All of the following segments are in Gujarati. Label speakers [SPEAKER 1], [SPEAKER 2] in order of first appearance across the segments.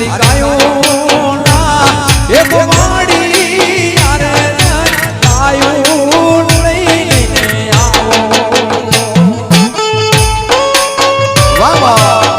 [SPEAKER 1] મારી ગાયો ના એ માડી યાર ગાયો લઈને આવો. વાહ વાહ.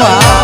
[SPEAKER 1] Wow.